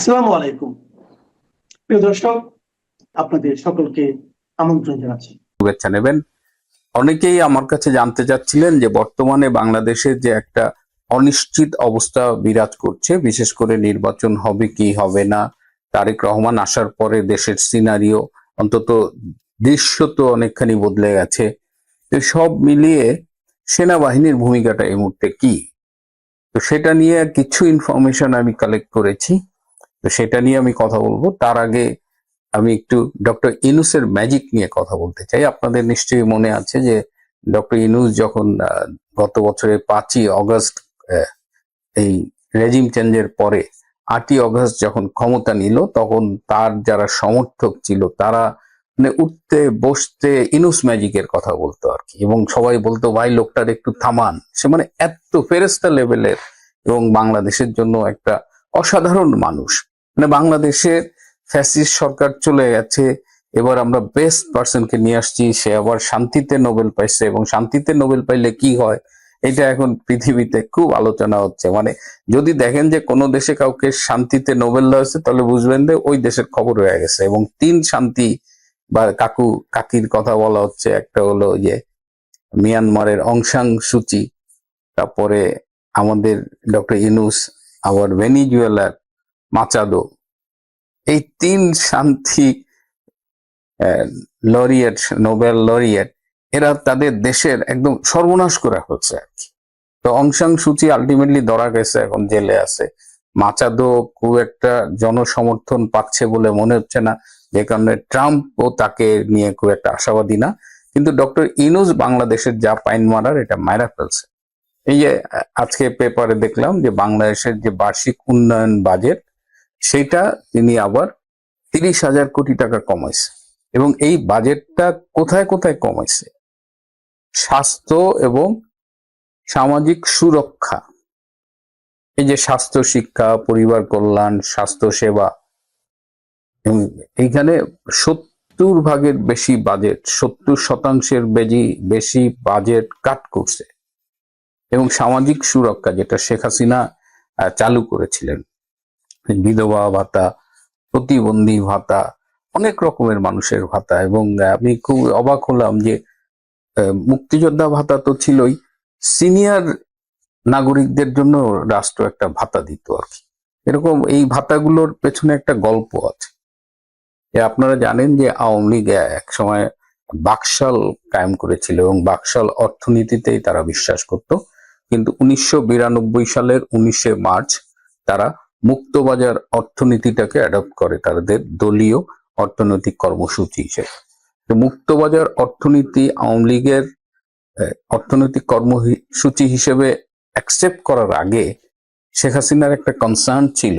আসসালামু আলাইকুম। প্রিয় দর্শক, আপনাদের সকলকে আমন্ত্রণ জানাচ্ছি। শুভেচ্ছা নেবেন। অনেকেই আমার কাছে জানতে চাচ্ছিলেন যে বর্তমানে বাংলাদেশে যে একটা অনিশ্চিত অবস্থা বিরাজ করছে, বিশেষ করে নির্বাচন হবে কি হবে না, তারেক রহমান আসার পরে দেশের সিনারিও অন্তত দৃশ্য তো অনেকখানি বদলে গেছে। তো সব মিলিয়ে সেনাবাহিনীর ভূমিকাটা এই মুহূর্তে কি? তো সেটা নিয়ে কিছু ইনফরমেশন আমি কালেক্ট করেছি। তো সেটা নিয়ে আমি কথা বলব। তার আগে আমি একটু ডক্টর ইনুসের ম্যাজিক নিয়ে কথা বলতে চাই। আপনাদের নিশ্চয়ই মনে আছে যে ডক্টর ইনুস যখন গত বছরের পাঁচই অগস্ট এই রেজিম চেঞ্জের পরে আটই অগস্ট যখন ক্ষমতা নিল, তখন তার যারা সমর্থক ছিল, তারা মানে উঠতে, বসতে ইনুস ম্যাজিকের কথা বলতো আর কি। এবং সবাই বলতো, ভাই, লোকটার একটু থামান। সে মানে এত ফেরেস্তা লেভেলের এবং বাংলাদেশের জন্য একটা অসাধারণ মানুষ। মানে বাংলাদেশের ফ্যাসিস্ট সরকার চলে গেছে। এবার আমরা বেস্ট পার্সনকে নিয়ে আসছি, সে আবার শান্তিতে নোবেল পাইছে এবং শান্তিতে নোবেল পাইলে কি হয়? এটা এখন পৃথিবীতে খুব আলোচনা হচ্ছে। মানে যদি দেখেন যে কোনো দেশে কাউকে শান্তিতে নোবেল দেওয়া হয়েছে, তাহলে বুঝবেন যে ওই দেশের খবর হয়ে গেছে এবং তিন শান্তি বা কাকু, কাকির কথা বলা হচ্ছে। একটা হলো যে মিয়ানমারের অংশাং সূচি তারপরে আমাদের ডক্টর ইনুস আবার ভেনিজুয়েলার মাচাদো। এই তিন শান্তি লরিয়েট, নোবেল লরিয়েট, এরা তাদের দেশের একদম সর্বনাশ করা হচ্ছে আর কি। তো অংশাং সূচি আলটিমেটলি ধরা গেছে, এখন জেলে আছে। মাচাদো খুব একটা জনসমর্থন পাচ্ছে বলে মনে হচ্ছে না, যে কারণে ট্রাম্পও তাকে নিয়ে খুব একটা আশাবাদী না। কিন্তু ডক্টর ইনুজ বাংলাদেশের যা পাইন মারার, এটা মায়েরা ফেলছে। এই যে আজকে পেপারে দেখলাম যে বাংলাদেশের যে বার্ষিক উন্নয়ন বাজেট সেটা তিনি আবার তিরিশ হাজার কোটি টাকা কমাইছে। এবং এই বাজেটটা কোথায় কোথায় কমাইছে? স্বাস্থ্য এবং সামাজিক সুরক্ষা। এই যে স্বাস্থ্য শিক্ষা, পরিবার কল্যাণ, স্বাস্থ্য সেবা এইখানে সত্তর ভাগের বেশি বাজেট, সত্তর শতাংশের বেশি বেশি বাজেট কাট করছে। এবং সামাজিক সুরক্ষা, যেটা শেখ হাসিনা চালু করেছিলেন। বিধবা ভাতা, প্রতিবন্ধী ভাতা, অনেক রকমের মানুষের ভাতা এবং আমি খুব অবাক হলাম যে মুক্তিযোদ্ধা ভাতা তো ছিলই, সিনিয়র নাগরিকদের জন্য রাষ্ট্র একটা ভাতা দিত আর কি। এরকম এই ভাতাগুলোর পেছনে একটা গল্প আছে। যে আপনারা জানেন যে আওয়ামী লীগ এক সময় বাকশাল কায়েম করেছিল এবং বাকশাল অর্থনীতিতেই তারা বিশ্বাস করত। কিন্তু উনিশশো বিরানব্বই সালের উনিশে মার্চ তারা মুক্তবাজার অর্থনীতিটাকে অ্যাডপ্ট করে তাদের দলীয় অর্থনৈতিক কর্মসূচি হিসেবে। মুক্তবাজার অর্থনীতি আওয়ামী লীগের অর্থনৈতিক কর্মসূচি হিসেবে অ্যাকসেপ্ট করার আগে শেখ হাসিনার একটা কনসার্ন ছিল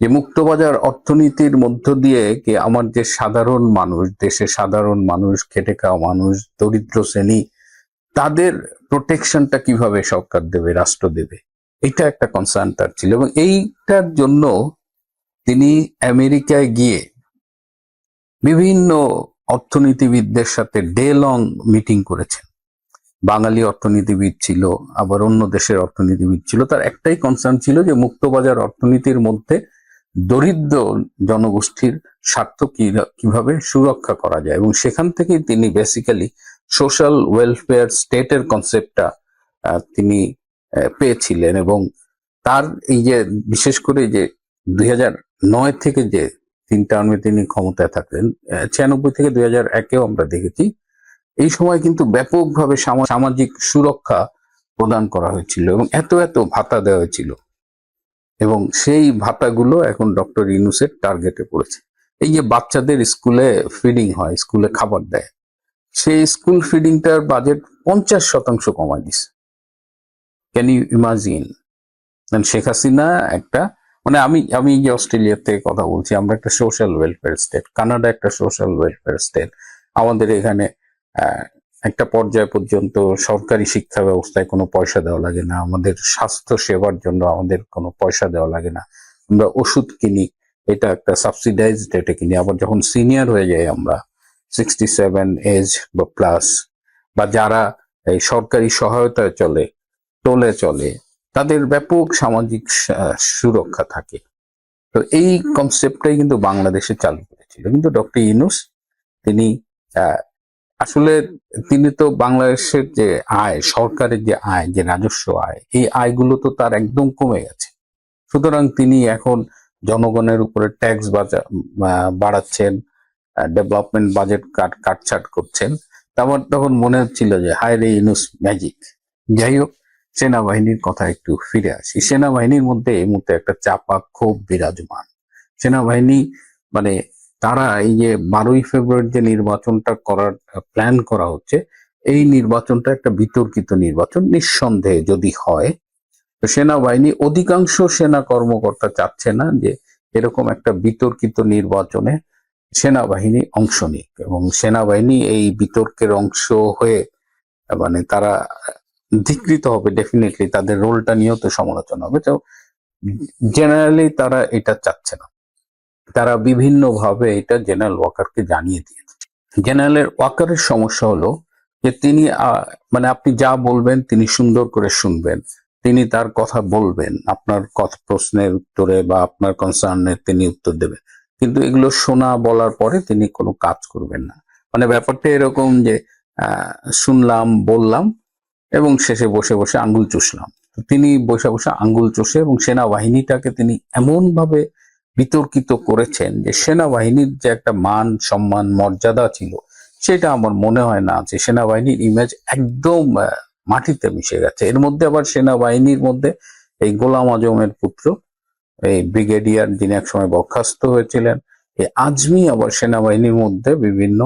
যে মুক্তবাজার অর্থনীতির মধ্য দিয়ে কি আমার যে সাধারণ মানুষ, দেশে সাধারণ মানুষ, খেটে খাওয়া মানুষ, দরিদ্র শ্রেণি, তাদের প্রোটেকশনটা কীভাবে সরকার দেবে, রাষ্ট্র দেবে? এটা একটা কনসার্ন তার ছিল এবং এইটার জন্য তিনি আমেরিকায় গিয়ে বিভিন্ন অর্থনীতিবিদদের সাথে ডে লং মিটিং করেছেন। বাঙালি অর্থনীতিবিদ ছিল, আবার অন্য দেশের অর্থনীতিবিদ ছিল। তার একটাই কনসার্ন ছিল যে মুক্তবাজার অর্থনীতির মধ্যে দরিদ্র জনগোষ্ঠীর স্বার্থ কীভাবে সুরক্ষা করা যায় এবং সেখান থেকেই তিনি বেসিক্যালি সোশ্যাল ওয়েলফেয়ার স্টেটের কনসেপ্টটা তিনি পেয়েছিলেন এবং তার এই যে, বিশেষ করে যে দুই নয় থেকে যে তিন টার্মে তিনি ক্ষমতায় থাকলেন ছিয়ানব্বই থেকে দুই হাজার একেও আমরা দেখেছি, এই সময় কিন্তু ব্যাপকভাবে সামাজিক সুরক্ষা প্রদান করা হয়েছিল এবং এত এত ভাতা দেওয়া হয়েছিল। এবং সেই ভাতাগুলো এখন ডক্টর ইনুসের টার্গেটে পড়েছে এই যে বাচ্চাদের স্কুলে ফিডিং হয়, স্কুলে খাবার দেয়, সেই স্কুল ফিডিংটার বাজেট পঞ্চাশ শতাংশ কমায় দিছে। Can you imagine Sheikh Hasina একটা মানে আমি আমি যে অস্ট্রেলিয়া থেকে কথা বলছি, আমরা একটা সোশ্যাল ওয়েলফেয়ার স্টেট কানাডা একটা সোশ্যাল ওয়েলফেয়ার স্টেট আমাদের এখানে একটা পর্যায় পর্যন্ত সরকারি শিক্ষা ব্যবস্থায় কোনো পয়সা দেওয়া লাগে না, আমাদের স্বাস্থ্য সেবার জন্য আমাদের কোনো পয়সা দেওয়া লাগে না। আমরা ওষুধ কিনি, এটা একটা সাবসিডাইজ রেটে কিনি, আবার যখন সিনিয়র হয়ে যাই আমরা সিক্সটি সেভেন এজ বা প্লাস বা যারা এই সরকারি সহায়তায় চলে টোলে চলে, তাদের ব্যাপক সামাজিক সুরক্ষা থাকে। তো এই কনসেপ্টটাই কিন্তু বাংলাদেশে চালু করেছিল। কিন্তু ডক্টর ইউনুস, তিনি আসলে তিনি তো বাংলাদেশের যে আয়, সরকারের যে আয়, যে রাজস্ব আয়, এই আয়গুলো তো তার একদম কমে গেছে। সুতরাং তিনি এখন জনগণের উপরে ট্যাক্স বাড়াচ্ছেন ডেভেলপমেন্ট বাজেট কাট, কাটছাট করছেন। তারপর তখন মনে হচ্ছিল যে হায় রে ইনুস ম্যাজিক যাই হোক সেনাবাহিনীর কথা একটু ফিরে আসি। সেনাবাহিনীর মধ্যে এই মুহূর্তে একটা চাপা, ক্ষোভ বিরাজমান। সেনাবাহিনী মানে তারা এই যে বারোই ফেব্রুয়ারি যে নির্বাচনটা করার প্ল্যান করা হচ্ছে, এই নির্বাচনটা একটা বিতর্কিত নির্বাচন, নিঃসন্দেহে যদি হয়, তো সেনাবাহিনী অধিকাংশ সেনা কর্মকর্তা চাচ্ছে না যে এরকম একটা বিতর্কিত নির্বাচনে সেনাবাহিনী অংশ নিক। এবং সেনাবাহিনী এই বিতর্কের অংশ হয়ে মানে তারা ধিকৃত হবে ডেফিনেটলি তাদের রোলটা নিয়েও তো সমালোচনা হবে। তো জেনারেলি তারা এটা চাচ্ছে না। তারা বিভিন্ন ভাবে এটা জেনারেল ওয়াকারকে জানিয়ে দিয়েছে। জেনারেল ওয়াকারের সমস্যা হলো যে তিনি মানে আপনি যা বলবেন তিনি সুন্দর করে শুনবেন। তিনি তার কথা বলবেন, আপনার কথা, প্রশ্নের উত্তরে বা আপনার কনসার্নের তিনি উত্তর দেবেন। কিন্তু এগুলো শোনা বলার পরে তিনি কোনো কাজ করবেন না। মানে ব্যাপারটা এরকম যে শুনলাম, বললাম এবং শেষে বসে বসে আঙ্গুল চুষলাম। তিনি বসে বসে আঙ্গুল চষে এবং সেনাবাহিনীটাকে তিনি এমন ভাবে বিতর্কিত করেছেন যে সেনাবাহিনীর যে একটা মান, সম্মান, মর্যাদা ছিল, সেটা আমার মনে হয় না যে সেনাবাহিনীর ইমেজ একদম মাটিতে মিশে গেছে। এর মধ্যে আবার সেনাবাহিনীর মধ্যে এই গোলাম আজমের পুত্র, এই ব্রিগেডিয়ার যিনি একসময় বরখাস্ত হয়েছিলেন, এই আজমি আবার সেনাবাহিনীর মধ্যে বিভিন্ন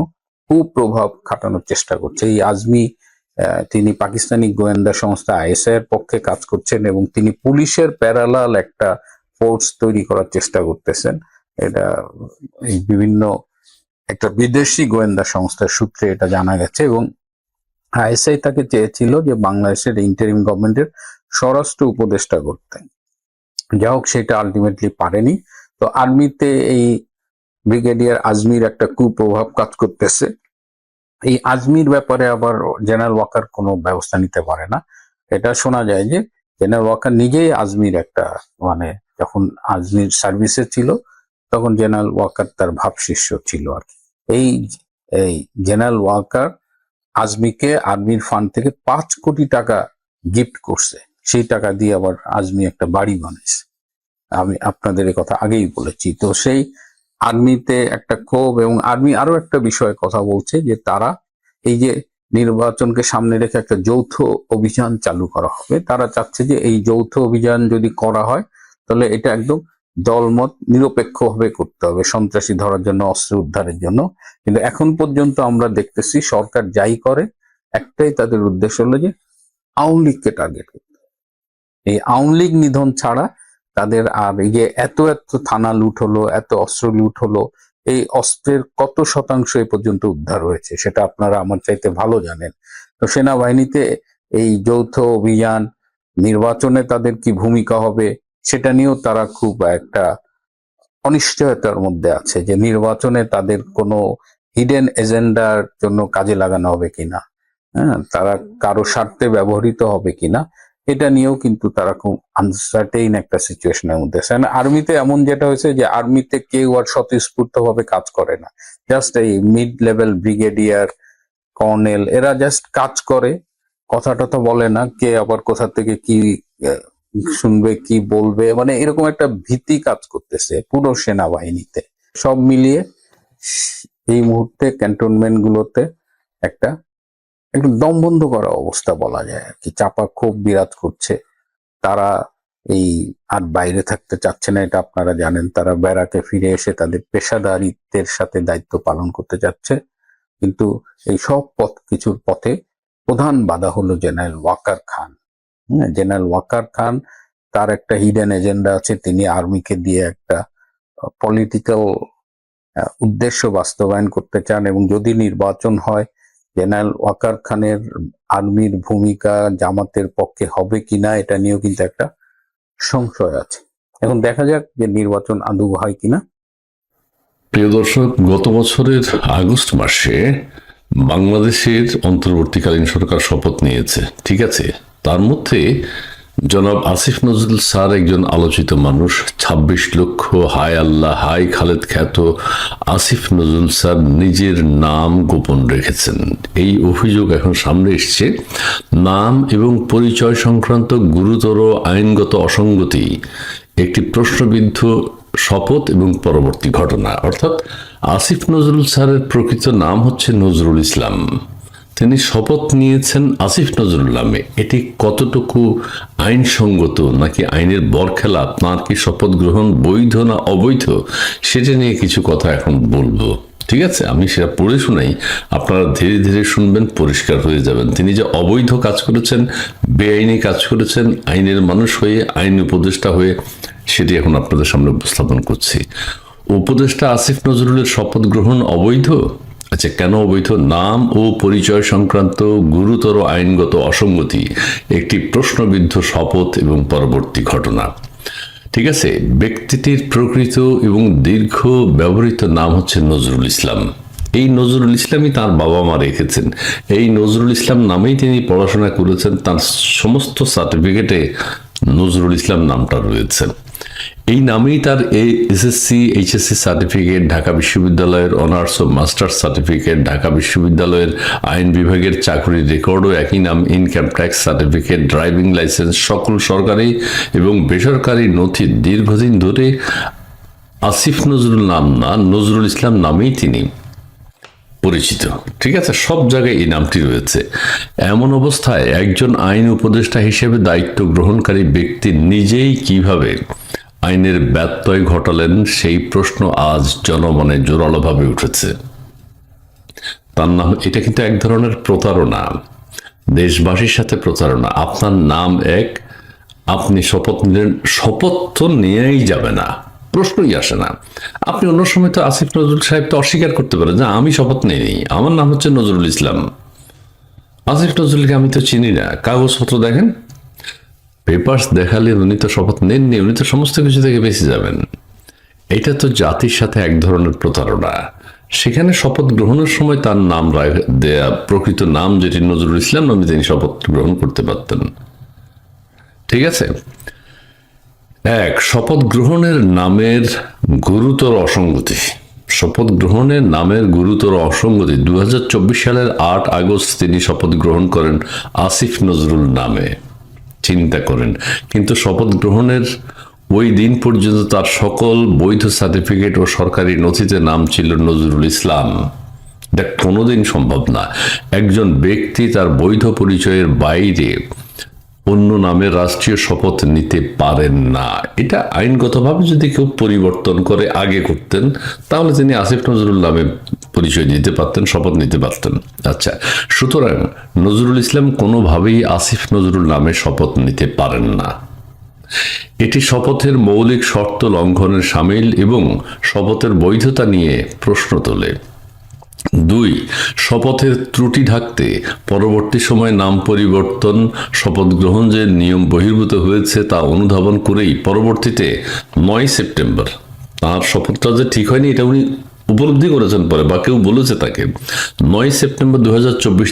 কুপ্রভাব খাটানোর চেষ্টা করছে। এই আজমি তিনি পাকিস্তানি গোয়েন্দা সংস্থা আইএসআই এর পক্ষে কাজ করছেন এবং তিনি পুলিশের প্যারালাল একটা ফোর্স তৈরি করার চেষ্টা করতেছেন। এটা বিভিন্ন একটা বিদেশি গোয়েন্দা সংস্থার সূত্রে এটা জানা গেছে এবং আইএসআই তাকে চেয়েছিল যে বাংলাদেশের ইন্টারিম গভর্নমেন্টের স্বরাষ্ট্র উপদেষ্টা করতে। যা হোক, সেটা আলটিমেটলি পারেনি। তো আর্মিতে এই ব্রিগেডিয়ার আজমির একটা কুপ্রভাব কাজ করতেছে। এই আজমির ব্যাপারে আবার জেনারেল ওয়াকার কোনো ব্যবস্থা নিতে পারে না। এটা শোনা যায় যে জেনারেল ওয়াকার নিজেই আজমির একটা মানে যখন আজমির সার্ভিসে ছিল, তখন জেনারেল ওয়াকার তার ভাব শিষ্য ছিল আর। এই এই জেনারেল ওয়াকার আজমিকে আর্মির ফান্ড থেকে পাঁচ কোটি টাকা গিফট করছে। সেই টাকা দিয়ে আবার আজমি একটা বাড়ি বানাইছে আমি আপনাদের কথা আগেই বলেছি। তো সেই আর্মিতে একটা ক্ষোভ এবং আর্মি আরও একটা বিষয়ে কথা বলছে যে তারা এই যে নির্বাচনকে সামনে রেখে একটা যৌথ অভিযান চালু করা হবে, তারা চাচ্ছে যে এই যৌথ অভিযান যদি করা হয় তাহলে এটা একদম দলমত নিরপেক্ষ ভাবে করতে হবে, সন্ত্রাসী ধরার জন্য, অস্ত্র উদ্ধারের জন্য। কিন্তু এখন পর্যন্ত আমরা দেখতেছি সরকার যাই করে, একটাই তাদের উদ্দেশ্য হলো যে আওয়ামী লীগকে টার্গেট করতে এই আওয়ামী লীগ নিধন ছাড়া তাদের আর এই যে এত এত থানা লুট হলো, এত অস্ত্র লুট হলো, এই অস্ত্রের কত শতাংশ এ পর্যন্ত উদ্ধার হয়েছে সেটা আপনারা আমার চাইতে ভালো জানেন। তো সেনাবাহিনীতে এই যৌথ অভিযান নির্বাচনে তাদের কি ভূমিকা হবে সেটা নিয়েও তারা খুব একটা অনিশ্চয়তার মধ্যে আছে যে নির্বাচনে তাদের কোনো হিডেন এজেন্ডার জন্য কাজে লাগানো হবে কিনা। হ্যাঁ তারা কারও স্বার্থে ব্যবহৃত হবে কিনা এটা নিয়েও কিন্তু তারা খুব আনসার্টেইন একটা সিচুয়েশনের মধ্যে আছে। আর্মিতে এমন যেটা হয়েছে যে আর্মিতে কেউ আর স্বতঃস্ফূর্ত ভাবে কাজ করে না। জাস্ট এই মিড লেভেল ব্রিগেডিয়ার কর্নেল এরা জাস্ট কাজ করে। কথাটা তো বলে না, কে আবার কোথা থেকে কি শুনবে, কি বলবে মানে এরকম একটা ভীতি কাজ করতেছে পুরো সেনাবাহিনীতে। সব মিলিয়ে এই মুহূর্তে ক্যান্টনমেন্ট গুলোতে একটা একটু দম বন্ধ করা অবস্থা বলা যায়। আর কি চাপা খুব বিরাজ করছে। তারা এই আর বাইরে থাকতে চাচ্ছে না এটা আপনারা জানেন। তারা ব্যারাকে ফিরে এসে তাদের পেশাদারিত্বের সাথে দায়িত্ব পালন করতে যাচ্ছে কিন্তু এই সব পথ কিছুর পথে প্রধান বাধা হলো জেনারেল ওয়াকার খান। হ্যাঁ, জেনারেল ওয়াকার খান তার একটা হিডেন এজেন্ডা আছে। তিনি আর্মিকে দিয়ে একটা পলিটিক্যাল উদ্দেশ্য বাস্তবায়ন করতে চান এবং যদি নির্বাচন হয় জেনারেল ওয়াকার খানের আর্মির ভূমিকা জামাতের পক্ষে হবে কিনা এটা নিয়েও কিন্তু একটা সংশয় আছে। এখন দেখা যাক যে নির্বাচন আদৌ হয় কিনা। প্রিয় দর্শক, গত বছরের আগস্ট মাসে বাংলাদেশের অন্তর্বর্তীকালীন সরকার শপথ নিয়েছে, ঠিক আছে? তার মধ্যে জনাব আসিফ নজরুল স্যার একজন আলোচিত মানুষ। ২৬ লক্ষ হায় আল্লাহ, হাই খালেদ খ্যাত আসিফ নজরুল স্যার নিজের নাম গোপন রেখেছেন। এই অভিযোগ এখন সামনে এসছে। নাম এবং পরিচয় সংক্রান্ত গুরুতর আইনগত অসঙ্গতি, একটি প্রশ্নবিদ্ধ শপথ এবং পরবর্তী ঘটনা। অর্থাৎ আসিফ নজরুল স্যারের প্রকৃত নাম হচ্ছে নজরুল ইসলাম। তিনি শপথ নিয়েছেন আসিফ নজরুল নামে এটি কতটুকু আইনসঙ্গত নাকি আইনের বরখেলা তাঁর কি শপথ গ্রহণ বৈধ না অবৈধ, সেটা নিয়ে কিছু কথা এখন বলব। ঠিক আছে? আমি সেটা পড়ে শোনাই আপনারা ধীরে ধীরে শুনবেন, পরিষ্কার হয়ে যাবেন। তিনি যে অবৈধ কাজ করেছেন, বেআইনি কাজ করেছেন, আইনের মানুষ হয়ে, আইন উপদেষ্টা হয়ে, সেটি এখন আপনাদের সামনে উপস্থাপন করছি। উপদেষ্টা আসিফ নজরুলের শপথ গ্রহণ অবৈধ? আচ্ছা কেন অবৈধ নাম ও পরিচয় সংক্রান্ত গুরুতর আইনগত অসঙ্গতি? একটি প্রশ্নবিদ্ধ শপথ এবং পরবর্তী ঘটনা। ঠিক আছে, ব্যক্তিটির প্রকৃত এবং দীর্ঘ ব্যবহৃত নাম হচ্ছে নজরুল ইসলাম। এই নজরুল ইসলামই তার বাবা মা রেখেছেন। এই নজরুল ইসলাম নামেই তিনি পড়াশোনা করেছেন। তার সমস্ত সার্টিফিকেটে নজরুল ইসলাম নামটা রয়েছে। এই নামেই তার এই এসএসসি, এইচএসসি সার্টিফিকেট, ঢাকা বিশ্ববিদ্যালয়ের অনার্স ও মাস্টার্স সার্টিফিকেট, ঢাকা বিশ্ববিদ্যালয়ের আইন বিভাগের চাকরির রেকর্ডও একই নাম, income tax certificate, driving licence, সকল সরকারি এবং বেসরকারি নথি। দীর্ঘদিন ধরে আসিফ নজরুল নাম না, নজরুল ইসলাম নামেই তিনি পরিচিত। ঠিক আছে, সব জায়গায় এই নামটি রয়েছে। এমন অবস্থায় একজন আইন উপদেষ্টা হিসেবে দায়িত্ব গ্রহণকারী ব্যক্তি নিজেই কীভাবে আইনের ব্যত্যয় ঘটালেন সেই প্রশ্ন আজ জনমনে জোরালোভাবে উঠেছে। তার নাম, এটা কিন্তু এক ধরনের প্রতারণা। দেশবাসীর সাথে প্রতারণা। আপনার নাম এক, আপনি শপথ নিলেন, শপথ তো নিয়েই যাবে না, প্রশ্নই আসে না। আপনি অন্য সময় তো আসিফ নজরুল সাহেব তো অস্বীকার করতে পারেন যে আমি শপথ নিইনি। আমার নাম হচ্ছে নজরুল ইসলাম। আসিফ নজরুলকে আমি তো চিনি না। কাগজপত্র দেখেন পেপার্স দেখালে উনি তো শপথ নেননি, উনি তো সমস্ত কিছু থেকে বেঁচে যাবেন। এটা তো জাতির সাথে এক ধরনের প্রতারণা। সেখানে শপথ গ্রহণের সময় তার নাম দেয়া, প্রকৃত নাম যেটি নজরুল ইসলাম নামে তিনি শপথ গ্রহণ করতে পারতেন। ঠিক আছে? এক, শপথ গ্রহণের নামের গুরুতর অসঙ্গতি। শপথ গ্রহণের নামের গুরুতর অসঙ্গতি। দু হাজার চব্বিশ সালের আট আগস্ট তিনি শপথ গ্রহণ করেন আসিফ নজরুল নামে। চিন্তা করেন। কিন্তু শপথ গ্রহণের ওই দিন পর্যন্ত তার সকল বৈধ সার্টিফিকেট ও সরকারি নথিতে নাম ছিল নজরুল ইসলাম। এটা কোনোদিন সম্ভব না। একজন ব্যক্তি তার বৈধ পরিচয়ের বাইরে অন্য নামে রাষ্ট্রীয় শপথ নিতে পারেন না। এটা আইনগতভাবে যদি কেউ পরিবর্তন করে আগে করতেন, তাহলে তিনি আসিফ নজরুল নামে পরিচয় দিতে পারতেন, শপথ নিতে পারতেন। আচ্ছা সুতরাং নজরুল ইসলাম কোনোভাবেই আসিফ নজরুল নামে শপথ নিতে পারেন না। এটি শপথের মৌলিক শর্ত লঙ্ঘনের সামিল এবং শপথের বৈধতা নিয়ে প্রশ্ন তোলে। দুই, শপথের ত্রুটি ঢাকতে পরবর্তী সময়ে নাম পরিবর্তন, শপথ গ্রহণ যে নিয়ম বহির্ভূত হয়েছে তা অনুধাবন করেই পরবর্তীতে নয় সেপ্টেম্বর। তার শপথটা যে ঠিক হয়নি, এটা উনি উপলব্ধি করেছেন পরে, বা কেউ বলেছে তাকে। নয় সেপ্টেম্বর দু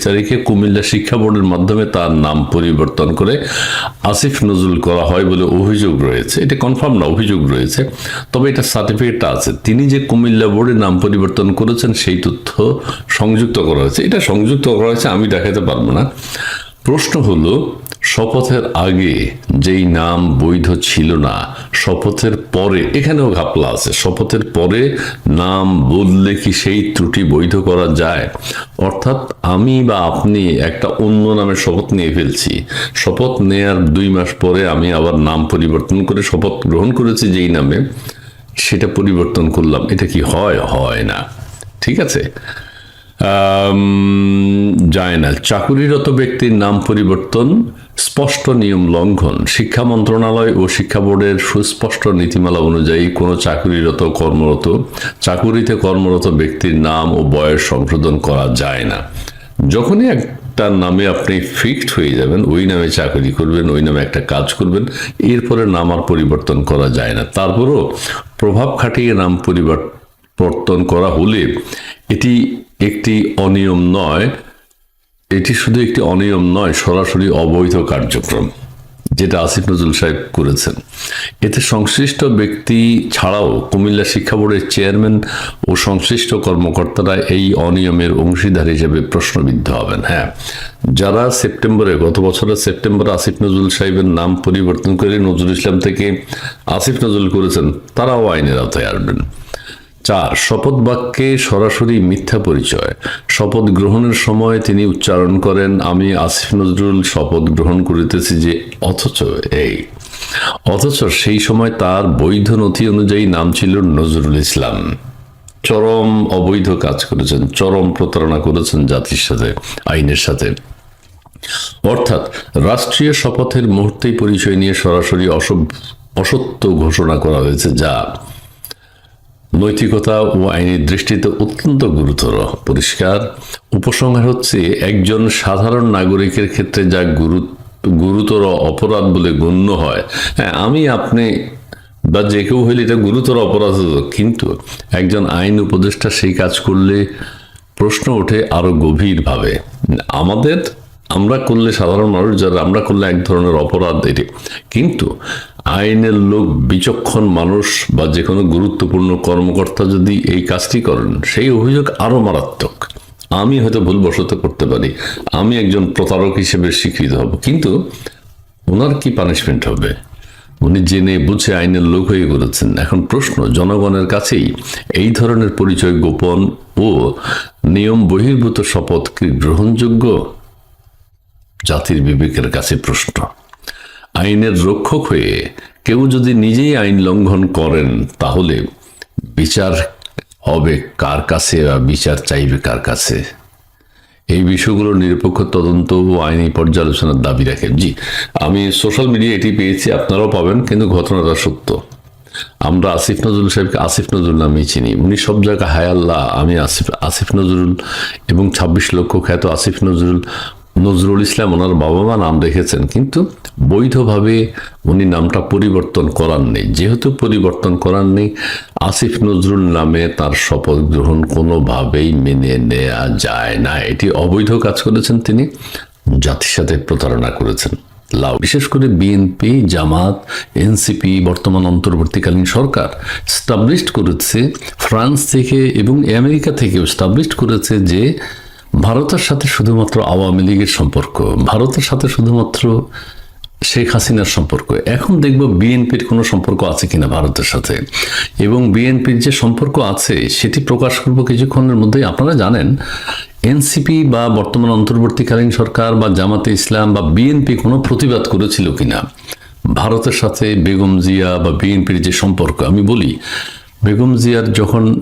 তারিখে কুমিল্লা শিক্ষা বোর্ডের মাধ্যমে তার নাম পরিবর্তন করে আসিফ নজরুল করা হয় বলে অভিযোগ রয়েছে। এটা কনফার্ম না, অভিযোগ রয়েছে। তবে এটা সার্টিফিকেটটা আছে। তিনি যে কুমিল্লা বোর্ডে নাম পরিবর্তন করেছেন, সেই তথ্য সংযুক্ত করা হয়েছে। এটা সংযুক্ত করা হয়েছে, আমি দেখাতে পারব না। প্রশ্ন হলো শপথের আগে যেই নাম বৈধ ছিল না, শপথের পরে, এখানেও ঘাপলা আছে, শপথের পরে নাম বললে কি সেই ত্রুটি বৈধ করা যায়? অর্থাৎ আমি বা আপনি একটা অন্য নামে শপথ নিয়ে ফেলছি। শপথ নেয়ার দুই মাস পরে আমি আবার নাম পরিবর্তন করে শপথ গ্রহণ করেছি যেই নামে, সেটা পরিবর্তন করলাম। এটা কি হয়? হয় না। ঠিক আছে? যায় না। চাকুরিরত ব্যক্তির নাম পরিবর্তন, স্পষ্ট নিয়ম লঙ্ঘন। শিক্ষা মন্ত্রণালয় ও শিক্ষা বোর্ডের সুস্পষ্ট নীতিমালা অনুযায়ী কোনো চাকুরিরত কর্মরত, চাকুরিতে কর্মরত ব্যক্তির নাম ও বয়স সংশোধন করা যায় না। যখনই একটা নামে আপনি ফিক্সড হয়ে যাবেন, ওই নামে চাকরি করবেন, ওই নামে একটা কাজ করবেন, এরপরে নাম আর পরিবর্তন করা যায় না। তারপরও প্রভাব খাটিয়ে নাম পরিবর্তন করা হলে এটি একটি অনিয়ম নয়, এটি শুধু একটি অনিয়ম নয়, সরাসরি অবৈধ কার্যক্রম, যেটা আসিফ নজরুল সাহেব করেছেন। এতে সংশ্লিষ্ট ব্যক্তি ছাড়াও কুমিল্লা শিক্ষা বোর্ডের চেয়ারম্যান ও সংশ্লিষ্ট কর্মকর্তারা এই অনিয়মের অংশীদার হিসেবে প্রশ্নবিদ্ধ হবেন। হ্যাঁ যারা সেপ্টেম্বরে, গত বছরের সেপ্টেম্বরে আসিফ নজরুল সাহেবের নাম পরিবর্তন করে নজরুল ইসলাম থেকে আসিফ নজরুল করেছেন, তারাও আইনের আওতায় আসবেন। চার, শপথ বাক্যে সরাসরি মিথ্যা পরিচয়। শপথ গ্রহণের সময় তিনি উচ্চারণ করেন, আমি আসিফ নজরুল শপথ গ্রহণ করিতেছি যে, অথচ এই। অথচ সেই সময় তার বৈধ নথি অনুযায়ী নাম ছিল নজরুল ইসলাম। চরম অবৈধ কাজ করেছেন, চরম প্রতারণা করেছেন জাতির সাথে, আইনের সাথে। অর্থাৎ রাষ্ট্রীয় শপথের মুহূর্তেই পরিচয় নিয়ে সরাসরি অসত্য ঘোষণা করা হয়েছে, যা নৈতিকতা ও আইনের দৃষ্টিতে অত্যন্ত গুরুতর, পরিষ্কার। উপসংহার হচ্ছে একজন সাধারণ নাগরিকের ক্ষেত্রে যা গুরু, গুরুতর অপরাধ বলে গণ্য হয়। হ্যাঁ আমি আপনি বা যে কেউ হইলে এটা গুরুতর অপরাধ কিন্তু একজন আইন উপদেষ্টা সেই কাজ করলে প্রশ্ন ওঠে আরও গভীরভাবে। আমাদের আমরা করলে সাধারণ মানুষ যারা, আমরা করলে এক ধরনের অপরাধ এটি। কিন্তু আইনের লোক, বিচক্ষণ মানুষ বা যে কোনো গুরুত্বপূর্ণ কর্মকর্তা যদি এই কাজটি করেন, সেই অভিযোগ আরও মারাত্মক। আমি হয়তো ভুলবশত করতে পারি। আমি একজন প্রতারক হিসেবে স্বীকৃত হব। কিন্তু ওনার কি পানিশমেন্ট হবে? উনি জেনে বুঝে আইনের লোক হয়ে করেছেন এখন প্রশ্ন, জনগণের কাছেই এই ধরনের পরিচয় গোপন ও নিয়ম বহির্ভূত শপথ কি গ্রহণযোগ্য? জাতির বিবেকের কাছে প্রশ্ন। আইনের রক্ষক হয়ে কেউ যদি নিজেই আইন লঙ্ঘন করেন, তাহলে বিচার হবে কার কাছে বা বিচার চাইবে কার কাছে? এই বিষয়গুলো নিরপেক্ষ তদন্ত ও আইনি পর্যালোচনার দাবি রাখে। জি, আমি সোশ্যাল মিডিয়া এটি পেয়েছি, আপনারাও পাবেন, কিন্তু ঘটনাটা সত্য। আমরা আসিফ নজরুল সাহেবকে আসিফ নজরুল নামেই চিনি। উনি সব জায়গায় হায় আল্লাহ, আমি আসিফ আসিফ নজরুল এবং ছাব্বিশ লক্ষ খ্যাত আসিফ নজরুল নজরুল ইসলাম ওনার বাবা মা নাম রেখেছেন কিন্তু বৈধভাবে উনি নামটা পরিবর্তন করার নেই। যেহেতু পরিবর্তন করার নেই, আসিফ নজরুল নামে তার শপথ গ্রহণ কোনোভাবেই মেনে নেওয়া যায় না। এটি অবৈধ কাজ করেছেন তিনি জাতির সাথে প্রতারণা করেছেন। লাউ বিশেষ করে বিএনপি, জামাত, এনসিপি, বর্তমান অন্তর্বর্তীকালীন সরকার স্টাবলিশড করেছে, ফ্রান্স থেকে এবং আমেরিকা থেকেও স্টাবলিশড করেছে যে ভারতের সাথে শুধুমাত্র আওয়ামী লীগের সম্পর্ক, ভারতের সাথে শুধুমাত্র শেখ হাসিনার সম্পর্ক, এখন দেখব বিএনপির কোনো সম্পর্ক আছে কিনা ভারতের সাথে। এবং বিএনপির যে সম্পর্ক আছে, সেটি প্রকাশ করব কিছুক্ষণের মধ্যেই। আপনারা জানেন, এনসিপি বা বর্তমান অন্তর্বর্তীকালীন সরকার বা জামাতে ইসলাম বা বিএনপি কোনো প্রতিবাদ করেছিল কিনা? ভারতের সাথে বেগম জিয়া বা বিএনপির যে সম্পর্ক, আমি বলি, বেগম জিয়ার যখন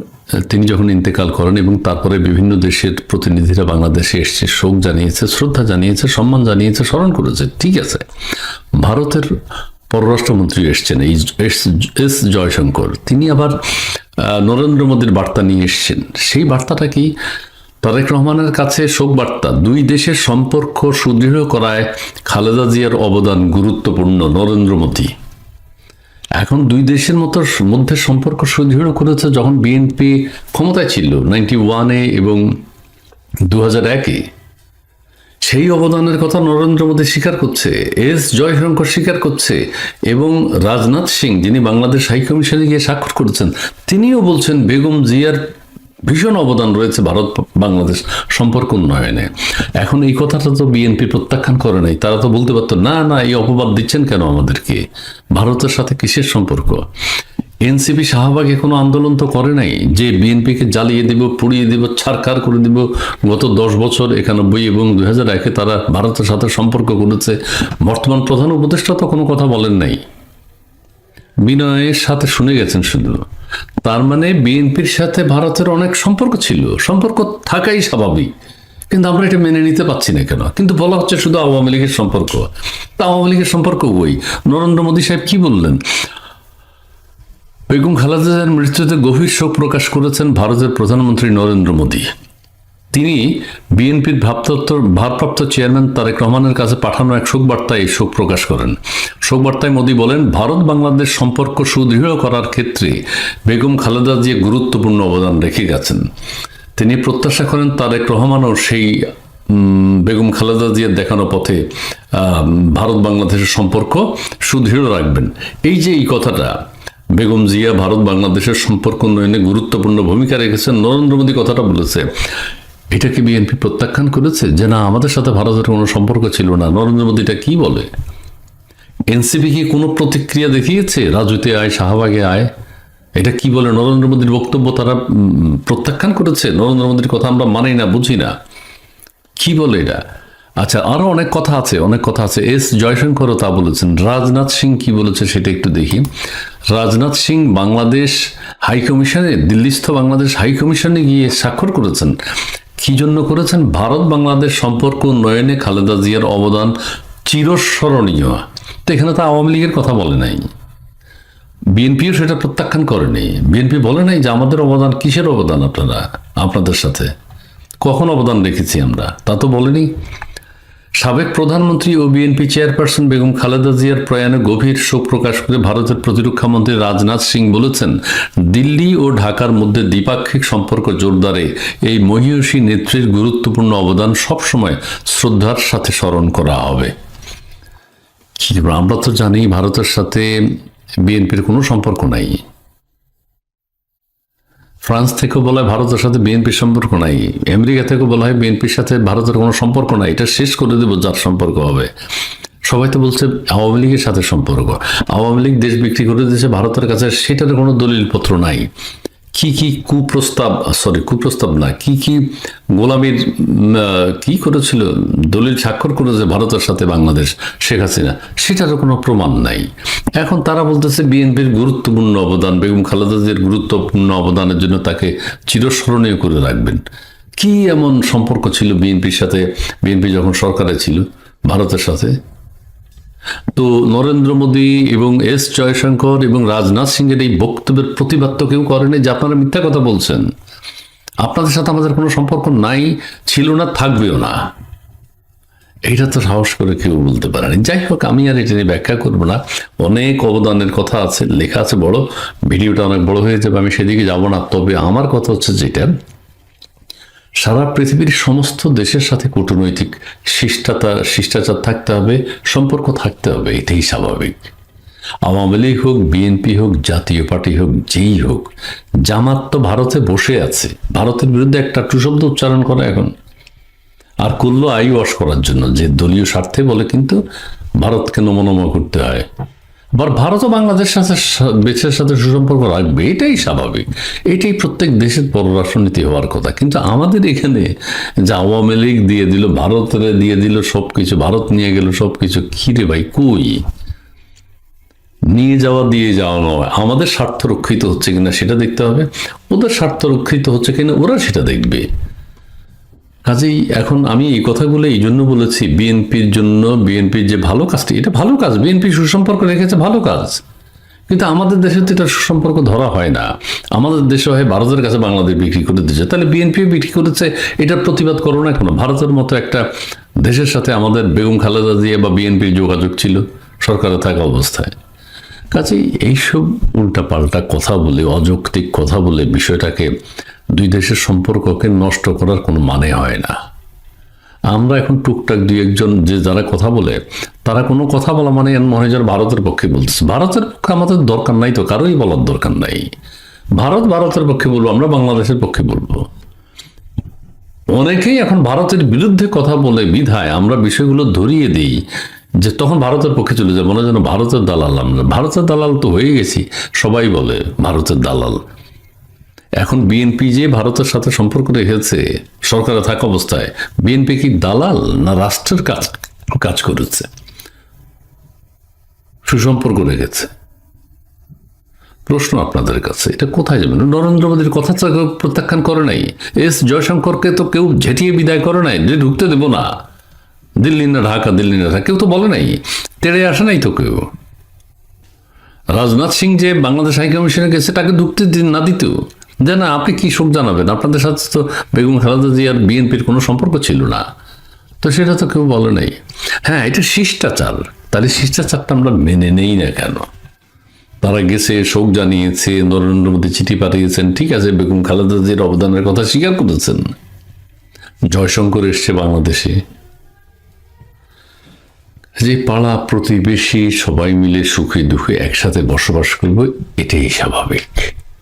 তিনি যখন ইন্তেকাল করেন এবং তারপরে বিভিন্ন দেশের প্রতিনিধিরা বাংলাদেশে এসছে, শোক জানিয়েছে, শ্রদ্ধা জানিয়েছে, সম্মান জানিয়েছে, স্মরণ করেছে, ঠিক আছে। ভারতের পররাষ্ট্রমন্ত্রী এসছেন এস জয়শঙ্কর। তিনি আবার নরেন্দ্র মোদীর বার্তা নিয়ে এসছেন। সেই বার্তাটা কি? তারেক রহমানের কাছে শোক বার্তা। দুই দেশের সম্পর্ক সুদৃঢ় করায় খালেদা জিয়ার অবদান গুরুত্বপূর্ণ নরেন্দ্র মোদী। এখন দুই দেশের মতো মধ্যে সম্পর্ক সুদৃঢ় করেছে যখন বিএনপি ক্ষমতায় ছিল নাইনটি ওয়ানে এবং দু হাজার একে। সেই অবদানের কথা নরেন্দ্র মোদী স্বীকার করছে, এস জয়শঙ্কর স্বীকার করছে এবং রাজনাথ সিং, যিনি বাংলাদেশ হাইকমিশনে গিয়ে স্বাক্ষর করেছেন, তিনিও বলছেন বেগম জিয়ার ভীষণ অবদান রয়েছে ভারত বাংলাদেশ সম্পর্ক উন্নয়নে। এখন এই কথাটা তো বিএনপি প্রত্যাখ্যান করে নাই, তারা তো বলতে পারতো, না না, এই অপবাদ দিচ্ছেন কেন আমাদেরকে? ভারতের সাথে কিসের সম্পর্ক? এনসিপি শাহবাগে কোনো আন্দোলন তো করে নাই, যে বিএনপিকে জ্বালিয়ে দিব, পুড়িয়ে দিব ছাড়কার করে দিব। গত দশ বছর একানব্বই এবং দুই হাজার একে তারা ভারতের সাথে সম্পর্ক করেছে বর্তমান প্রধান উপদেষ্টা তো কোনো কথা বলেন নাই। বিনয়ের সাথে শুনে গেছেন শুধু। তার মানে বিএনপির সাথে ভারতের অনেক সম্পর্ক ছিল। সম্পর্ক থাকাই স্বাভাবিক। কিন্তু আমরা এটা মেনে নিতে পারছি না কেন? কিন্তু বলা হচ্ছে শুধু আওয়ামী লীগের সম্পর্ক। তা আওয়ামী লীগের সম্পর্ক ওই। নরেন্দ্র মোদী সাহেব কি বললেন? বেগম খালেদা মৃত্যুতে গভীর শোক প্রকাশ করেছেন ভারতের প্রধানমন্ত্রী নরেন্দ্র মোদী। তিনি বিএনপির ভারপ্রাপ্ত ভারপ্রাপ্ত চেয়ারম্যান তারেক রহমানের কাছে পাঠানো এক শোক বার্তায় শোক প্রকাশ করেন। শোক বার্তায় মোদী বলেন, ভারত বাংলাদেশ সম্পর্ক সুদৃঢ় করার ক্ষেত্রে বেগম খালেদা জিয়া গুরুত্বপূর্ণ অবদান রেখে গেছেন। তিনি প্রত্যাশা করেন তারেক রহমানও সেই বেগম খালেদা জিয়ার দেখানো পথে ভারত বাংলাদেশের সম্পর্ক সুদৃঢ় রাখবেন। এই যে এই কথাটা, বেগম জিয়া ভারত বাংলাদেশের সম্পর্ক উন্নয়নে গুরুত্বপূর্ণ ভূমিকা রেখেছেন, নরেন্দ্র মোদী কথাটা বলেছে এটা কি বিএনপি প্রত্যাখ্যান করেছে? যে না, আমাদের সাথে ভারতের কোনো সম্পর্ক ছিল না। নরেন্দ্র মোদী এটা কি বলে? এনসিপি কি কোনো প্রতিক্রিয়া দেখিয়েছে? রাজুতে আয়, শাহবাগে আয়? এটা কি বলে নরেন্দ্র মোদীর বক্তব্য? তারা প্রত্যাখ্যান করেছে? নরেন্দ্র মোদীর কথা আমরা মানি না, বুঝি না। কি বলে এটা? আচ্ছা আরও অনেক কথা আছে, অনেক কথা আছে। এস জয়শঙ্করও তা বলেছেন। রাজনাথ সিং কি বলেছে সেটা একটু দেখি। রাজনাথ সিং বাংলাদেশ হাই কমিশনে দিল্লিস্থ বাংলাদেশ হাইকমিশনে গিয়ে স্বাক্ষর করেছেন। কি জন্য করেছেন? ভারত বাংলাদেশ সম্পর্ক উন্নয়নে খালেদা জিয়ার অবদান চিরস্মরণীয়। তো এখানে তো আওয়ামী লীগের কথা বলে নাই। বিএনপিও সেটা প্রত্যাখ্যান করেনি। বিএনপি বলে নাই যে আমাদের অবদান, কিসের অবদান আপনারা, আপনাদের সাথে? কখন অবদান রেখেছি আমরা? তা তো বলেনি। সাবেক প্রধানমন্ত্রী ও বিএনপি চেয়ারপারসন বেগম খালেদা জিয়ার প্রয়াণে গভীর শোক প্রকাশ করে ভারতের প্রতিরক্ষা মন্ত্রী রাজনাথ সিং বলেছেন, দিল্লি ও ঢাকার মধ্যে দ্বিপাক্ষিক সম্পর্ক জোরদারে। এই মহিয়সী নেত্রীর গুরুত্বপূর্ণ অবদান সবসময় শ্রদ্ধার সাথে স্মরণ করা হবে। আমরা তো জানি, ভারতের সাথে বিএনপির কোনো সম্পর্ক নাই। ফ্রান্স থেকেও বলা হয় ভারতের সাথে বিএনপির সম্পর্ক নাই। আমেরিকা থেকেও বলা হয় বিএনপির সাথে ভারতের কোনো সম্পর্ক নাই। এটা শেষ করে দেবো যার সম্পর্ক হবে। সবাই তো বলছে আওয়ামী লীগের সাথে সম্পর্ক। আওয়ামী লীগ দেশ বিক্রি করে দিয়েছে, ভারতের কাছে সেটার কোনো দলিলপত্র নাই। কি কি কুপ্রস্তাব সরি কুপ্রস্তাব না, কি কি গোলামীর কি করেছিল? দলিল স্বাক্ষর করেছে ভারতের সাথে বাংলাদেশ, শেখ হাসিনা, সেটারও কোনো প্রমাণ নাই। এখন তারা বলতেছে বিএনপির গুরুত্বপূর্ণ অবদান, বেগম খালেদা গুরুত্বপূর্ণ অবদানের জন্য তাকে চিরস্মরণীয় করে রাখবেন। কি এমন সম্পর্ক ছিল বিএনপির সাথে? বিএনপি যখন সরকারে ছিল, ভারতের সাথে? তো নরেন্দ্র মোদী এবং এস জয়শঙ্কর এবং রাজনাথ সিংয়ের এই বক্তব্যের প্রতিবাদ তো কেউ করেনি, যে আপনারা মিথ্যা কথা বলছেন। আপনাদের সাথে আমাদের কোনো সম্পর্ক নাই, ছিল না, থাকবেও না। এটা তো সাহস করে কেউ বলতে পারেনি। যাই হোক, আমি আর এটা নিয়ে ব্যাখ্যা করব না। অনেক অবদানের কথা আছে, লেখা আছে বড়, ভিডিওটা অনেক বড় হয়ে যাবে, আমি সেদিকে যাব না। তবে আমার কথা হচ্ছে যেটা সারা পৃথিবীর সমস্ত দেশের সাথে কূটনৈতিক শিষ্টাচার শিষ্টাচার থাকতে হবে, সম্পর্ক থাকতে হবে, এটাই স্বাভাবিক। আওয়ামী লীগ হোক, বিএনপি হোক, জাতীয় পার্টি হোক, যেই হোক, জামাত তো ভারতে বসে আছে। ভারতের বিরুদ্ধে একটা টুশব্দ উচ্চারণ করা এখন। আর করল আই ওয়াশ করার জন্য, যে দলীয় স্বার্থে বলে কিন্তু ভারতকে নমনম করতে হয়। আবার ভারতও বাংলাদেশের সাথে দেশের সাথে সুসম্পর্ক রাখবে, এটাই স্বাভাবিক। এটাই প্রত্যেক দেশের পররাষ্ট্রনীতি হওয়ার কথা। কিন্তু আমাদের এখানে যে আওয়ামী লীগ দিয়ে দিল, ভারতের দিয়ে দিল সব কিছু ভারত নিয়ে গেল সব কিছু রে ভাই, কই? নিয়ে যাওয়া দিয়ে যাওয়া নয়। আমাদের স্বার্থ রক্ষিত হচ্ছে কিনা সেটা দেখতে হবে। ওদের স্বার্থ রক্ষিত হচ্ছে কিনা, ওরা সেটা দেখবে। কাজেই এখন আমি এই কথাগুলো এই জন্য বলেছি, বিএনপির জন্য, বিএনপির যে ভালো কাজটি, এটা ভালো কাজ, বিএনপি সুসম্পর্ক রেখেছে, ভালো কাজ। কিন্তু আমাদের দেশে তো এটা সুসম্পর্ক ধরা হয় না। আমাদের দেশে হয় ভারতের কাছে বাংলাদেশ বিক্রি করে দিচ্ছে। তাহলে বিএনপিও বিক্রি করেছে, এটার প্রতিবাদ করো না কেন? ভারতের মতো একটা দেশের সাথে আমাদের বেগম খালেদা জিয়া বা বিএনপির যোগাযোগ ছিল, সরকারে থাকা অবস্থায়। কাজেই এইসব উল্টাপাল্টা কথা বলে, অযৌক্তিক কথা বলে বিষয়টাকে দুই দেশের সম্পর্ককে নষ্ট করার কোনো মানে হয় না। আমরা এখন টুকটাক দুই একজন যে যারা কথা বলে, তারা কোনো কথা বলা মানে মনে হয় ভারতের পক্ষে বলতেছে। ভারতের পক্ষে আমাদের দরকার নাই তো কারোই বলার দরকার নাই। ভারত ভারতের পক্ষে বলব, আমরা বাংলাদেশের পক্ষে বলব। অনেকেই এখন ভারতের বিরুদ্ধে কথা বলে বিধায় আমরা বিষয়গুলো ধরিয়ে দিই, যে তখন ভারতের পক্ষে চলে যায়, মনে হয় যেন ভারতের দালাল আমরা। ভারতের দালাল তো হয়ে গেছি, সবাই বলে ভারতের দালাল। এখন বিএনপি যে ভারতের সাথে সম্পর্ক রেখেছে, সরকারে থাকা অবস্থায় বিএনপি কি দালাল না রাষ্ট্রের কাজ কাজ করেছে? সুসম্পর্ক রেখেছে। প্রশ্ন আপনাদের কাছে, এটা কোথায় যাবে? নরেন্দ্র মোদীর কথা প্রত্যাখ্যান করে নাই। এস জয়শঙ্করকে তো কেউ ঝেঁটিয়ে বিদায় করে নাই, যে ঢুকতে দেবো না। দিল্লি না ঢাকা, দিল্লি না ঢাকা, কেউ তো বলে নাই। তেড়ে আসে নাই তো কেউ। রাজনাথ সিং যে বাংলাদেশ হাই কমিশনে গেছে, তাকে ঢুকতে না দিত যে না, আপনি কি শোক জানাবেন? আপনাদের সাথে তো বেগম খালেদা জিয়ার বিএনপির কোনো সম্পর্ক ছিল না। তো সেটা তো কেউ বলে নাই। হ্যাঁ এটা শিষ্টাচার। তাহলে শিষ্টাচারটা আমরা মেনে নেই না কেন? তারা গেছে, শোক জানিয়েছে, নরেন্দ্র মোদী চিঠি পাঠিয়েছেন, ঠিক আছে, বেগম খালেদা জিয়ার অবদানের কথা স্বীকার করেছেন। জয়শঙ্কর এসছে বাংলাদেশে। যে পাড়া প্রতিবেশী সবাই মিলে সুখে দুঃখে একসাথে বসবাস করবে, এটাই স্বাভাবিক।